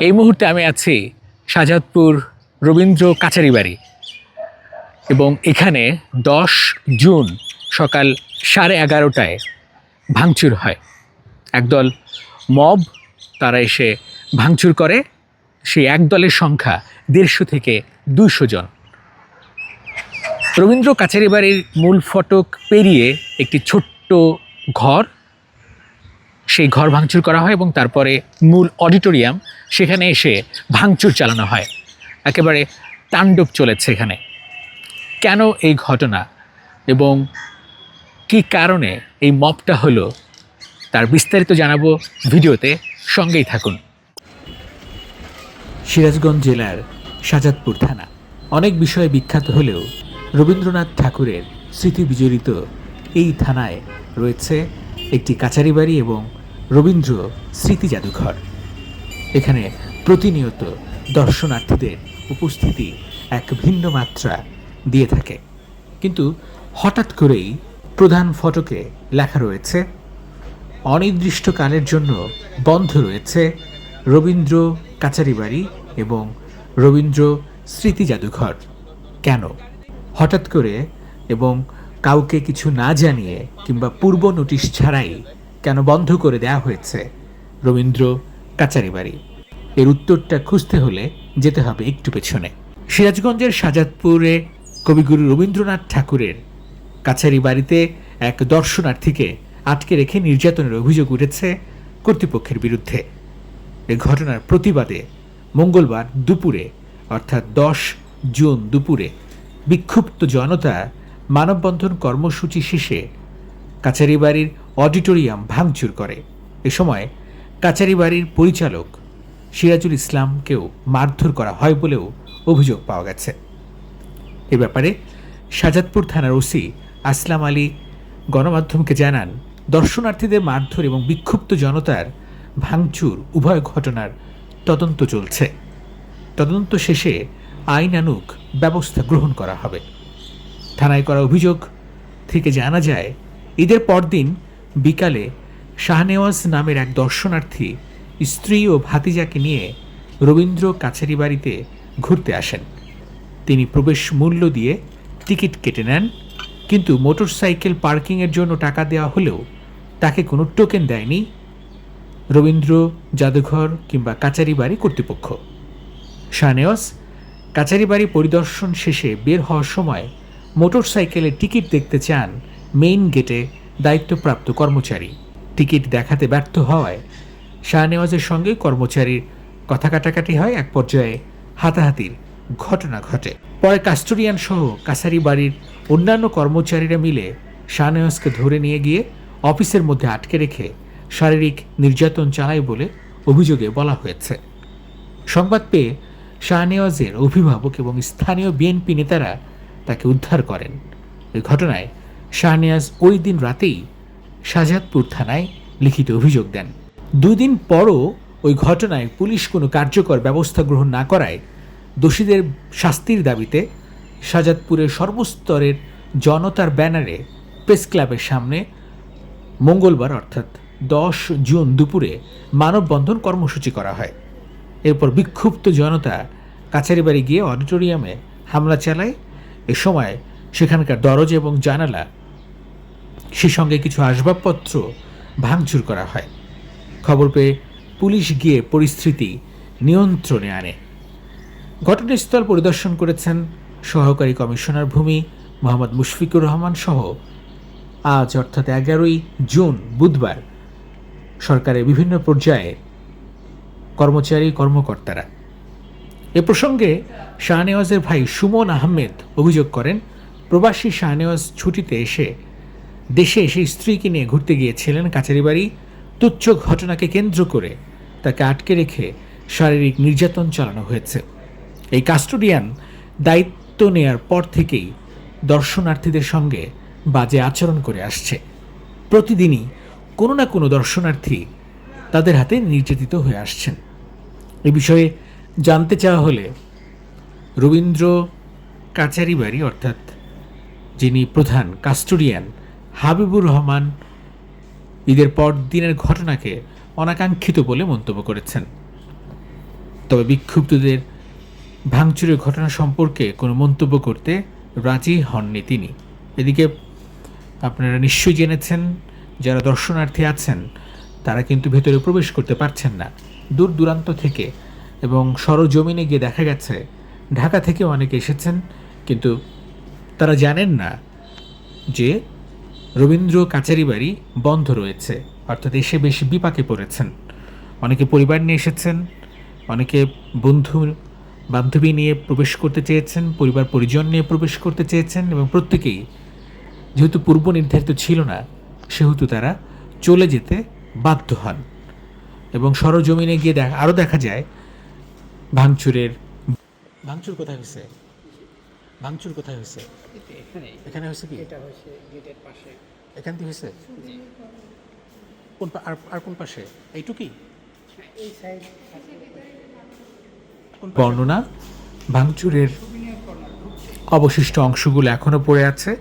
এই মুহূর্তে আমি আছি শাহজাদপুর রবীন্দ্র কাচারি বাড়ি। এবং এখানে দশ জুন সকাল সাড়ে এগারোটায় ভাঙচুর হয়। একদল মব, তারা এসে ভাঙচুর করে। সেই একদলের সংখ্যা দেড়শো থেকে দুশো জন। রবীন্দ্র কাচারি বাড়ির মূল ফটক পেরিয়ে একটি ছোট্ট ঘর সেই ঘর ভাঙচুর করা হয় এবং তারপরে মূল অডিটোরিয়াম, সেখানে এসে ভাঙচুর চালানো হয়। একেবারে তাণ্ডব চলেছে এখানে। কেন এই ঘটনা এবং কী কারণে এই মপটা হলো, তার বিস্তারিত জানাব ভিডিওতে। সঙ্গেই থাকুন। সিরাজগঞ্জ জেলার সাজাদপুর থানা। অনেক বিষয়ে বিখ্যাত হলেও রবীন্দ্রনাথ ঠাকুরের স্মৃতি বিজড়িত এই থানায় রয়েছে একটি কাচারি বাড়ি এবং রবীন্দ্র স্মৃতি জাদুঘর। এখানে প্রতিনিয়ত দর্শনার্থীদের উপস্থিতি এক ভিন্ন মাত্রা দিয়ে থাকে। কিন্তু হঠাৎ করেই প্রধান ফটকে লেখা রয়েছে অনির্দিষ্টকালের জন্য বন্ধ রয়েছে রবীন্দ্র কাচারি বাড়ি এবং রবীন্দ্র স্মৃতি জাদুঘর। কেন? হঠাৎ করে এবং কাউকে কিছু না জানিয়ে কিংবা পূর্ব নোটিশ ছাড়াই কেন বন্ধ করে দেয়া হয়েছে? রবীন্দ্র কাচারি বাড়ি। এর উত্তরটা খুঁজতে হলে যেতে হবে একটু পেছনে। সিরাজগঞ্জের সাজাদপুরে কবিগুরু রবীন্দ্রনাথ ঠাকুরের কাছারি বাড়িতে এক দর্শনার্থীকে আটকে রেখে নির্যাতনের অভিযোগ উঠেছে কর্তৃপক্ষের বিরুদ্ধে। এ ঘটনার প্রতিবাদে মঙ্গলবার দুপুরে, অর্থাৎ দশ জুন দুপুরে, বিক্ষুব্ধ জনতা মানববন্ধন কর্মসূচি শেষে কাছারি বাড়ির অডিটোরিয়াম ভাঙচুর করে। এ সময় কাছারি বাড়ির পরিচালক সিরাজুল ইসলামকেও মারধর করা হয় বলেও অভিযোগ পাওয়া গেছে। এ ব্যাপারে শাহজাদপুর থানার ওসি আসলাম আলী গণমাধ্যমকে জানান, দর্শনার্থীদের মারধর এবং বিক্ষুব্ধ জনতার ভাঙচুর উভয় ঘটনার তদন্ত চলছে। তদন্ত শেষে আইনানুগ ব্যবস্থা গ্রহণ করা হবে। থানায় করা অভিযোগ থেকে জানা যায়, ঈদের পরদিন বিকালে শাহনেওয়াজ নামের এক দর্শনার্থী স্ত্রী ও ভাতিজাকে নিয়ে রবীন্দ্র কাছারি বাড়িতে ঘুরতে আসেন। তিনি প্রবেশ মূল্য দিয়ে টিকিট কেটে নেন, কিন্তু মোটরসাইকেল পার্কিংয়ের জন্য টাকা দেওয়া হলেও তাকে কোনো টোকেন দেয়নি রবীন্দ্র, জাদুঘর কিংবা কাচারি বাড়ি কর্তৃপক্ষ। শাহনেওয়াজ কাচারি বাড়ি পরিদর্শন শেষে বের হওয়ার সময় মোটরসাইকেলে টিকিট দেখতে চান মেইন গেটে দায়িত্বপ্রাপ্ত কর্মচারী। টিকিট দেখাতে ব্যর্থ হওয়ায় শাহনেওয়াজের সঙ্গে কর্মচারীর কথা কাটাকাটি হয় এক পর্যায়ে হাতাহাতির ঘটনা ঘটে। পরে কাস্টোরিয়ান সহ কাছারি বাড়ির অন্যান্য কর্মচারীরা মিলে শাহনেওয়াজকে ধরে নিয়ে গিয়ে অফিসের মধ্যে আটকে রেখে শারীরিক নির্যাতন চালায় বলে অভিযোগে বলা হয়েছে। সংবাদ পেয়ে শাহনেওয়াজের অভিভাবক এবং স্থানীয় বিএনপি নেতারা তাকে উদ্ধার করেন। এই ঘটনায় শাহনেওয়াজ ওই দিন রাতেই শাহজাদপুর থানায় লিখিত অভিযোগ দেন। দুই দিন পরও ওই ঘটনায় পুলিশ কোনো কার্যকর ব্যবস্থা গ্রহণ না করায় দোষীদের শাস্তির দাবিতে শাহজাদপুরের সর্বস্তরের জনতার ব্যানারে প্রেস ক্লাবের সামনে মঙ্গলবার অর্থাৎ দশ জুন দুপুরে মানববন্ধন কর্মসূচি করা হয়। এরপর বিক্ষুব্ধ জনতা কাছারি বাড়ি গিয়ে অডিটোরিয়ামে হামলা চালায়। এ সময় সেখানকার দরজ এবং জানালা, সে সঙ্গে কিছু আসবাবপত্র ভাঙচুর করা হয়। খবর পেয়ে পুলিশ গিয়ে পরিস্থিতি নিয়ন্ত্রণে আনে। ঘটনাস্থল পরিদর্শন করেছেন সহকারী কমিশনার ভূমি মোহাম্মদ মুশফিকুর রহমান সহ আজ অর্থাৎ এগারোই জুন বুধবার সরকারের বিভিন্ন পর্যায়ে কর্মচারী, কর্মকর্তারা। এ প্রসঙ্গে শাহনেওয়াজের ভাই সুমন আহমেদ অভিযোগ করেন প্রবাসী শাহনেওয়াজ ছুটিতে এসে দেশে এসে স্ত্রীকে নিয়ে ঘুরতে গিয়েছিলেন কাছারি বাড়ি তুচ্ছ ঘটনাকে কেন্দ্র করে তাকে আটকে রেখে শারীরিক নির্যাতন চালানো হয়েছে। এই কাস্টোডিয়ান দায়িত্ব নেয়ার পর থেকেই দর্শনার্থীদের সঙ্গে বাজে আচরণ করে আসছে। প্রতিদিনই কোনো না কোনো দর্শনার্থী তাদের হাতে নির্যাতিত হয়ে আসছেন। এ বিষয়ে জানতে চাওয়া হলে রবীন্দ্র কাচারি বাড়ি অর্থাৎ যিনি প্রধান কাস্টোডিয়ান হাবিবুর রহমান, ঈদের পর দিনের ঘটনাকে অনাকাঙ্ক্ষিত বলে মন্তব্য করেছেন। তবে বিক্ষুব্ধদের ভাঙচুরের ঘটনা সম্পর্কে কোনো মন্তব্য করতে রাজি হননি তিনি। এদিকে আপনারা নিশ্চয়ই জেনেছেন, যারা দর্শনার্থী আছেন, তারা কিন্তু ভেতরে প্রবেশ করতে পারছেন না। দূর দূরান্ত থেকে এবং সরজমিনে গিয়ে দেখা গেছে, ঢাকা থেকে অনেকে এসেছেন, কিন্তু তারা জানেন না যে রবীন্দ্র কাচারি বাড়ি বন্ধ রয়েছে, অর্থাৎ এসে বেশ বিপাকে পড়েছেন। অনেকে পরিবার নিয়ে এসেছেন, অনেকে বন্ধু বান্ধবী নিয়ে প্রবেশ করতে চেয়েছেন, পরিবার পরিজন নিয়ে প্রবেশ করতে চেয়েছেন এবং প্রত্যেকেই যেহেতু পূর্ব নির্ধারিত ছিল না, সেহেতু তারা চলে যেতে বাধ্য হন এবং সরজমিনে গিয়ে দেখা আরও দেখা যায় ভাঙচুরের ভাঙচুর কোথায় হয়েছে? ভাঙচুর কোথায় হয়েছে? এখানে এখানে হয়েছে কি? এটা হচ্ছে গেটের পাশে। এখান থেকে হয়েছে? কোন আর আর কোন পাশে? এইটুকুই এই সাইড বর্ণনা ভাঙচুরের অবশিষ্ট অংশগুলো এখনও পড়ে আছে।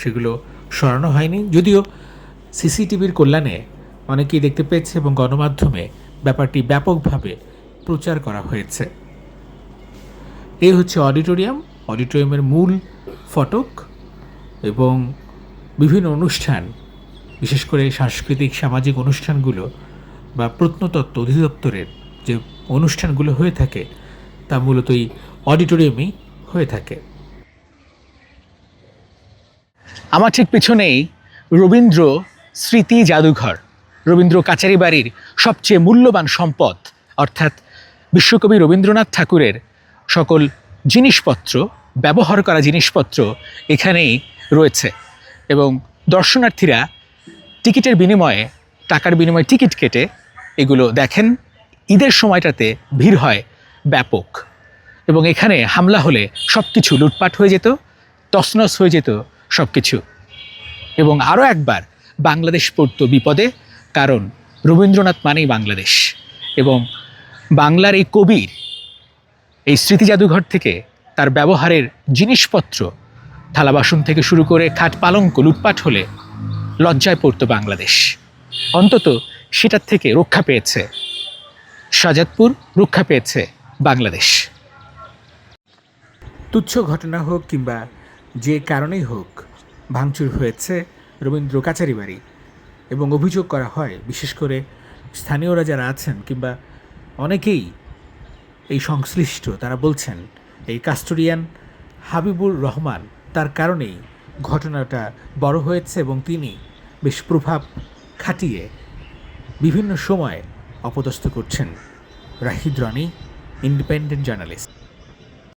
সেগুলো সরানো হয়নি। যদিও সিসিটিভির কল্যাণে অনেকেই দেখতে পেয়েছে এবং গণমাধ্যমে ব্যাপারটি ব্যাপকভাবে প্রচার করা হয়েছে। এই হচ্ছে অডিটোরিয়াম। অডিটোরিয়ামের মূল ফটক এবং বিভিন্ন অনুষ্ঠান, বিশেষ করে সাংস্কৃতিক, সামাজিক অনুষ্ঠানগুলো বা প্রত্নতত্ত্ব অধিদপ্তরের যে অনুষ্ঠানগুলো হয়ে থাকে, তা মূলত এই অডিটোরিয়ামেই হয়ে থাকে। আমার ঠিক পিছনেই রবীন্দ্র স্মৃতি জাদুঘর, রবীন্দ্র কাচারি বাড়ির সবচেয়ে মূল্যবান সম্পদ, অর্থাৎ বিশ্বকবি রবীন্দ্রনাথ ঠাকুরের সকল জিনিসপত্র, ব্যবহার করা জিনিসপত্র এখানেই রয়েছে। এবং দর্শনার্থীরা টিকিটের বিনিময়ে, টাকার বিনিময়ে টিকিট কেটে এগুলো দেখেন। ঈদের সময়টাতে ভিড় হয় ব্যাপক। এবং এখানে হামলা হলে সব কিছু লুটপাট হয়ে যেত, তছনছ হয়ে যেত সব কিছু এবং আরও একবার বাংলাদেশ পড়তো বিপদে, কারণ রবীন্দ্রনাথ মানেই বাংলাদেশ। এবং বাংলার এই কবির এই স্মৃতি জাদুঘর থেকে তার ব্যবহারের জিনিসপত্র, থালা বাসন থেকে শুরু করে খাট পালঙ্ক, লুটপাট হলে লজ্জায় পড়তো বাংলাদেশ। অন্তত সেটার থেকে রক্ষা পেয়েছে শাজাদপুর রক্ষা পেয়েছে বাংলাদেশ। তুচ্ছ ঘটনা হোক কিংবা যে কারণেই হোক, ভাঙচুর হয়েছে রবীন্দ্র কাচারি বাড়ি এবং অভিযোগ করা হয়, বিশেষ করে স্থানীয়রা যারা আছেন কিংবা অনেকেই এই সংশ্লিষ্ট, তারা বলছেন, এই কাস্টোডিয়ান হাবিবুর রহমান, তার কারণেই ঘটনাটা বড় হয়েছে এবং তিনি বেশ প্রভাব খাটিয়ে বিভিন্ন সময়ে অপদস্থ করছেন। Rahid Roni, independent journalist.